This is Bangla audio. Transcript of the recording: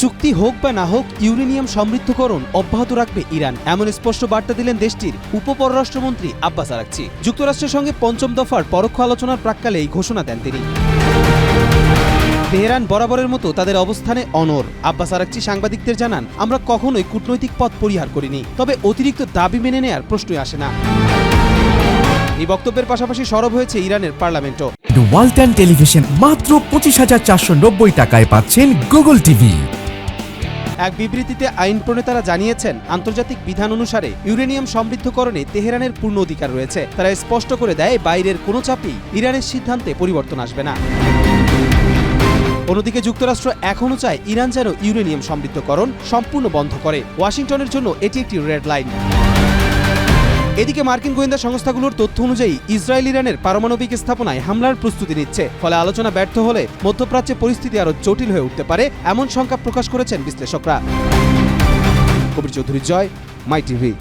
চুক্তি হোক বা না হোক, ইউরেনিয়াম সমৃদ্ধকরণ অব্যাহত রাখবে ইরান, এমন স্পষ্ট বার্তা দিলেন দেশটির উপপররাষ্ট্রমন্ত্রী আব্বাস আরাকচি। যুক্তরাষ্ট্রের সঙ্গে পঞ্চম দফার পরোক্ষ আলোচনার প্রাক্কালে এই ঘোষণা দেন তিনি। তেহরান বরাবরের মতো তাদের অবস্থানে অনর আব্বাস আরাকচি সাংবাদিকদের জানান, আমরা কখনোই কূটনৈতিক পথ পরিহার করিনি, তবে অতিরিক্ত দাবি মেনে নেয়ার প্রশ্নই আসে না। এই বক্তব্যের পাশাপাশি সরব হয়েছে ইরানের পার্লামেন্টও। ওয়ালটন টেলিভিশন মাত্র পঁচিশ হাজার চারশো নব্বই টাকায় পাচ্ছেন গুগল টিভি। এক বিবৃতিতে আইন প্রণেতারা জানিয়েছেন, আন্তর্জাতিক বিধান অনুসারে ইউরেনিয়াম সমৃদ্ধকরণে তেহরানের পূর্ণ অধিকার রয়েছে। তারা স্পষ্ট করে দেয়, বাইরের কোনো চাপই ইরানের সিদ্ধান্তে পরিবর্তন আসবে না। অন্যদিকে যুক্তরাষ্ট্র এখনও চায় ইরান যেন ইউরেনিয়াম সমৃদ্ধকরণ সম্পূর্ণ বন্ধ করে। ওয়াশিংটনের জন্য এটি একটি রেড লাইন। এদিকে মার্কিন গোয়েন্দা সংস্থাগুলোর তথ্য অনুযায়ী ইসরায়েল, ইরানের পারমাণবিক স্থাপনায় হামলার প্রস্তুতি নিচ্ছে। ফলে আলোচনা ব্যর্থ হলে মধ্যপ্রাচ্যে পরিস্থিতি আরও জটিল হয়ে উঠতে পারে এমন শঙ্কা প্রকাশ করেছেন বিশ্লেষকরা। Kabir Chowdhury, Joy, my TV.